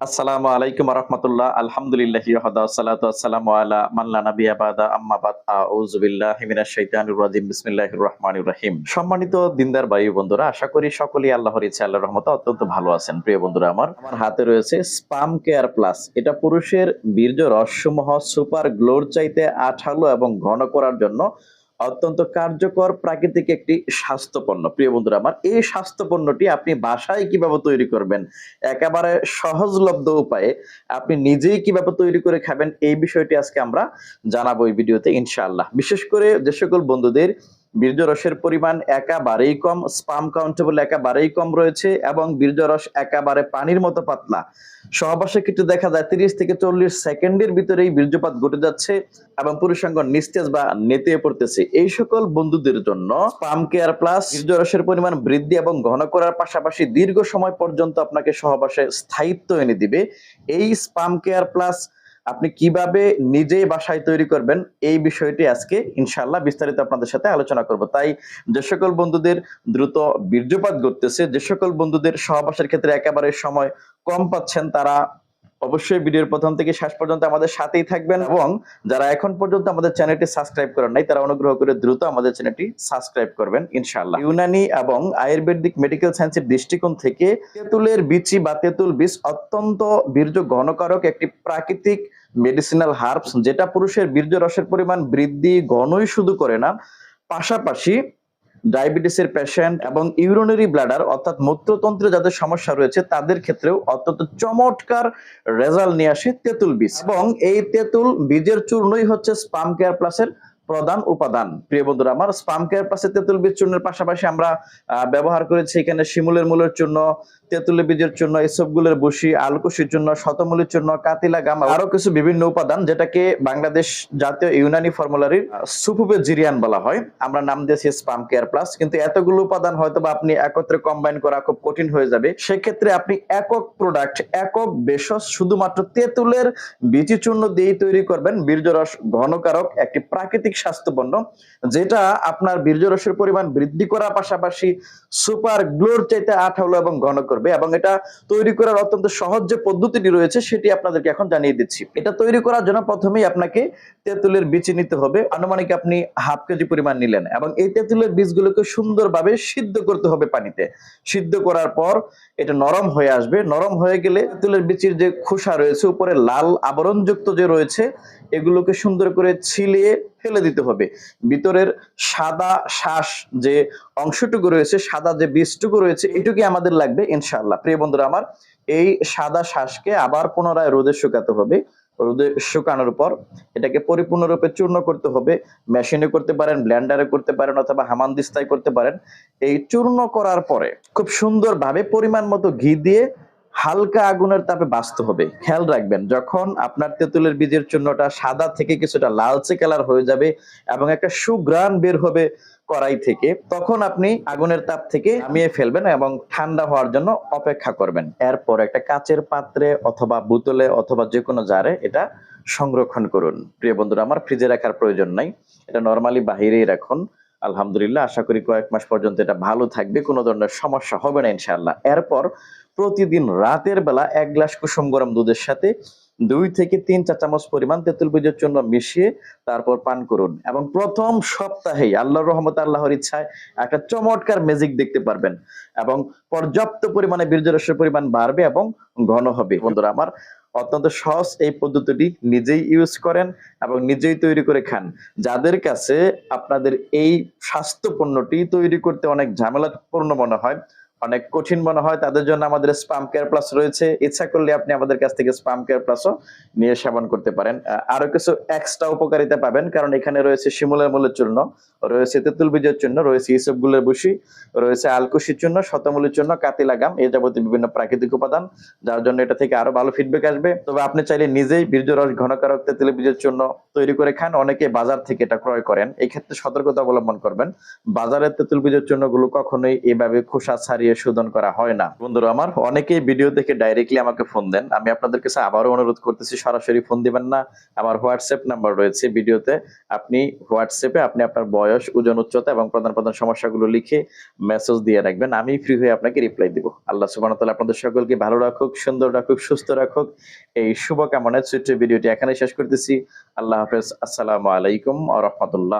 আসসালামু আলাইকুম রহমতুল্লাহ আলহামদুলিল্লাহ আসসালামু আলা মাল্লা নাবিয়া বাদা আম্মা বাদ। আউযু বিল্লাহি মিনাশ শাইতানির রাজিম বিসমিল্লাহির রহমানির রহিম। সম্মানিত দিনদার ভাই বন্ধুরা আশা করি সকলেই আল্লাহর ইচ্ছা আল্লাহর রহমতে অত্যন্ত ভালো আছেন। প্রিয় বন্ধুরা আমার আমার হাতে রয়েছে স্পাম কেয়ার প্লাস এটা পুরুষের বীর্য রসসমূহ সুপার গ্লোর চাইতে আঠালো এবং ঘন করার জন্য অত্যন্ত কার্যকর প্রাকৃতিক একটি স্বাস্থ্য পণ্য প্রিয় বন্ধুরা, আমার এই স্বাস্থ্য পণ্যটি আপনি বাসায় কীভাবে তৈরি করবেন, একেবারে সহজলব্ধ উপায়ে আপনি নিজেই কীভাবে তৈরি করে খাবেন, এই বিষয়টি আজকে আমরা জানাব এই ভিডিওতে ইনশাআল্লাহ। বিশেষ করে যে সকল বন্ধুদের বীর্য রসের পরিমাণ একেবারেই কম, স্পাম কাউন্টেবল একেবারেই কম রয়েছে এবং বীর্য রস একেবারে পানির মতো পাতলা। সহবাসের ক্ষেত্রে দেখা যায় তিরিশ থেকে চল্লিশ সেকেন্ডের ভিতরেই বীর্যপাত ঘটে যাচ্ছে এবং পুরুষাঙ্গ নিস্তেজ বা নেতে পড়তেছে। এই সকল বন্ধুদের জন্য স্পাম কেয়ার প্লাস বীর্য রসের পরিমাণ বৃদ্ধি এবং ঘন করার পাশাপাশি দীর্ঘ সময় পর্যন্ত আপনাকে সহবাসে স্থায়িত্ব এনে দিবে। এই স্পাম কেয়ার প্লাস আপনি কীভাবে নিজেই বাসায় তৈরি করবেন, এই বিষয়টি আজকে ইনশাল্লাহ বিস্তারিত আপনাদের সাথে আলোচনা করব। তাই যে সকল বন্ধুদের দ্রুত বীর্যপাত ঘটতেছে, যে সকল বন্ধুদের সহবাসের ক্ষেত্রে একেবারে সময় কম পাচ্ছেন, তারা অবশ্যই ভিডিওর প্রথম থেকে শেষ পর্যন্ত আমাদের সাথেই থাকবেন এবং যারা এখন পর্যন্ত আমাদের চ্যানেলটি সাবস্ক্রাইব করেন নাই, তারা অনুগ্রহ করে দ্রুত আমাদের চ্যানেলটি সাবস্ক্রাইব করবেন ইনশাআল্লাহ। ইউনানি এবং আয়ুর্বেদিক মেডিকেল সায়েন্সের দৃষ্টিকোণ থেকে তেঁতুলের বিচি বা তেঁতুল বীজ অত্যন্ত বীর্য ঘনকারক একটি প্রাকৃতিক মেডিসিনাল হার্বস যেটা পুরুষের বীর্য রসের পরিমাণ বৃদ্ধি, ঘনই শুধু করে না, পাশাপাশি ডায়াবেটিসের পেশেন্ট এবং ইউরিনারি ব্লাডার অর্থাৎ মূত্রতন্ত্রে যাদের সমস্যা রয়েছে, তাদের ক্ষেত্রেও অত্যন্ত চমৎকার রেজাল্ট নিয়ে আসে তেঁতুল বীজ। এবং এই তেঁতুল বীজের চূর্ণই হচ্ছে স্পাম কেয়ার প্লাসের প্রধান উপাদান। প্রিয় বন্ধুরা, আমার স্পাম কেয়ার প্লাসের তেঁতুল বীজ চূর্ণের পাশাপাশি আমরা ব্যবহার করেছি এখানে শিমুলের মূলের জন্য তেঁতুলের বীজের জন্য, এসবগুলোর বসি আলকুশির জন্য জন্য, কাতিলা গাম আরও কিছু বিভিন্ন উপাদান যেটাকে বাংলাদেশ জাতীয় ইউনানি ফর্মুলারির জিরিয়ান বলা হয়। আমরা নাম দিয়েছি স্পাম কেয়ার প্লাস, কিন্তু এতগুলো উপাদান হয়তো বা আপনি একত্রে কম্বাইন করা খুব কঠিন হয়ে যাবে। সেক্ষেত্রে আপনি একক প্রোডাক্ট একক বেশস শুধুমাত্র তেঁতুলের বীজি চূর্ণ দিয়েই তৈরি করবেন বীর্যরস ঘনকারক একটি প্রাকৃতিক স্বাস্থ্যপণ্য, যেটা আপনার বীর্যরসের পরিমাণ বৃদ্ধি করার পাশাপাশি সুপার গ্লোর চাইতে আঠালো এবং ঘন করবে এবং এটা তৈরি করার অত্যন্ত সহজ যে পদ্ধতিটি রয়েছে সেটি আপনাদেরকে এখন জানিয়ে দিচ্ছি। এটা তৈরি করার জন্য প্রথমেই আপনাকে তেঁতুলের বীজ নিতে হবে। আনুমানিক আপনি হাফ কেজি পরিমাণ নিলেন এবং এই তেঁতুলের বীজগুলোকে সুন্দরভাবে সিদ্ধ করতে হবে পানিতে। সিদ্ধ করার পর এটা নরম হয়ে আসবে। নরম হয়ে গেলে তেঁতুলের বীজের যে খোসা রয়েছে, উপরে লাল আবরণযুক্ত যে রয়েছে, এগুলোকে সুন্দর করে ছিলিয়ে ফেলে দিতে হবে। ভিতরের সাদা শ্বাস যে অংশটুকু রয়েছে, সাদা যে বীজটুকু রয়েছে, এটুকুই আমাদের লাগবে ইনশাআল্লাহ। প্রিয় বন্ধুরা আমার, এই সাদা শ্বাসকে আবার পুনরায় রোদে শুকাতে হবে। রোদে শুকানোর পর এটাকে পরিপূর্ণরূপে চূর্ণ করতে হবে। মেশিনে করতে পারেন, ব্লেন্ডারে করতে পারেন অথবা হামানদিস্তায় করতে পারেন। এই চূর্ণ করার পরে খুব সুন্দরভাবে পরিমাণ মতো ঘি দিয়ে হালকা আগুনের তাপে বাঁচতে হবে। খেয়াল রাখবেন, যখন আপনার তেঁতুলের বীজের চূর্ণটা সাদা থেকে কিছুটা লালচে কালার হয়ে যাবে এবং একটা সুগ্রান বের হবে কড়াই থেকে, তখন আপনি আগুনের তাপ থেকে নামিয়ে ফেলবেন এবং ঠান্ডা হওয়ার জন্য অপেক্ষা করবেন। এরপর একটা কাচের পাত্রে অথবা বোতলে অথবা যে কোনো জারে এটা সংরক্ষণ করুন। প্রিয় বন্ধুরা, আমার ফ্রিজে রাখার প্রয়োজন নাই, এটা নর্মালি বাহিরেই রাখুন। আলহামদুলিল্লাহ, আশা করি কয়েক মাস পর্যন্ত এটা ভালো থাকবে, কোনো ধরনের সমস্যা হবে না ইনশাআল্লাহ। এরপর প্রতিদিন রাতের বেলা এক গ্লাস কুসুম গরম দুধের সাথে দুই থেকে তিন চা চামচ পরিমাণ তেঁতুল বীজের জন্য মিশিয়ে তারপর পান করুন। এবং প্রথম সপ্তাহেই, আল্লাহর রহমত, আল্লাহর ইচ্ছায় একটা চমৎকার ম্যাজিক দেখতে পারবেন। এবং পর্যাপ্ত পরিমাণে বীর্যরসের পরিমাণ বাড়বে এবং ঘন হবে। বন্ধুরা, আমার অত্যন্ত সহজ এই পদ্ধতিটি নিজেই ইউজ করেন এবং নিজেই তৈরি করে খান। যাদের কাছে আপনাদের এই স্বাস্থ্য পণ্যটি তৈরি করতে অনেক ঝামেলাপূর্ণ মনে হয় অনেক কঠিন মনে হয়, তাদের জন্য আমাদের স্পাম কেয়ার প্লাস রয়েছে। ইচ্ছা করলে আপনি আমাদের কাছ থেকে স্পাম কেয়ার প্লাসও নিয়ে সেবন করতে পারেন। আরও কিছু এক্সট্রা উপকারিতা পাবেন, কারণ এখানে রয়েছে শিমুলের মূলের চূর্ণ, রয়েছে তেঁতুল বীজের চূর্ণ, রয়েছে ইসব গুলের বসি, রয়েছে আলকুশির চূর্ণ, শতমূলের চূর্ণ কাতিলাগাম এই যাবতীয় বিভিন্ন প্রাকৃতিক উপাদান, যার জন্য এটা থেকে আরও ভালো ফিডব্যাক আসবে। তবে আপনি চাইলে নিজেই বীর্যরস ঘনকারক তেঁতুল বীজের চূর্ণ তৈরি করে খান। অনেকে বাজার থেকে এটা ক্রয় করেন। এই ক্ষেত্রে সতর্কতা অবলম্বন করবেন। বাজারের তেঁতুল বীজের চূর্ণগুলো কখনোই এভাবে খোসা ছাড়িয়ে দাঁড়িয়ে শোধন করা হয় না। বন্ধুরা আমার, অনেকেই ভিডিও দেখে ডাইরেক্টলি আমাকে ফোন দেন। আমি আপনাদের কাছে আবারও অনুরোধ করতেছি, সরাসরি ফোন দিবেন না। আমার হোয়াটসঅ্যাপ নাম্বার রয়েছে ভিডিওতে আপনি হোয়াটসঅ্যাপে আপনি আপনার বয়স, ওজন, উচ্চতা এবং প্রধান প্রধান সমস্যাগুলো লিখে মেসেজ দিয়ে রাখবেন। আমি ফ্রি হয়ে আপনাকে রিপ্লাই দিব। আল্লাহ ওয়া আপনাদের সকলকে ভালো রাখুক, সুন্দর রাখুক, সুস্থ রাখুক। এই শুভকামনায় ছোট্ট ভিডিওটি এখানে শেষ করতেছি। আল্লাহ হাফেজ। আসসালামু আলাইকুম ওয়া রাহমাতুল্লাহ।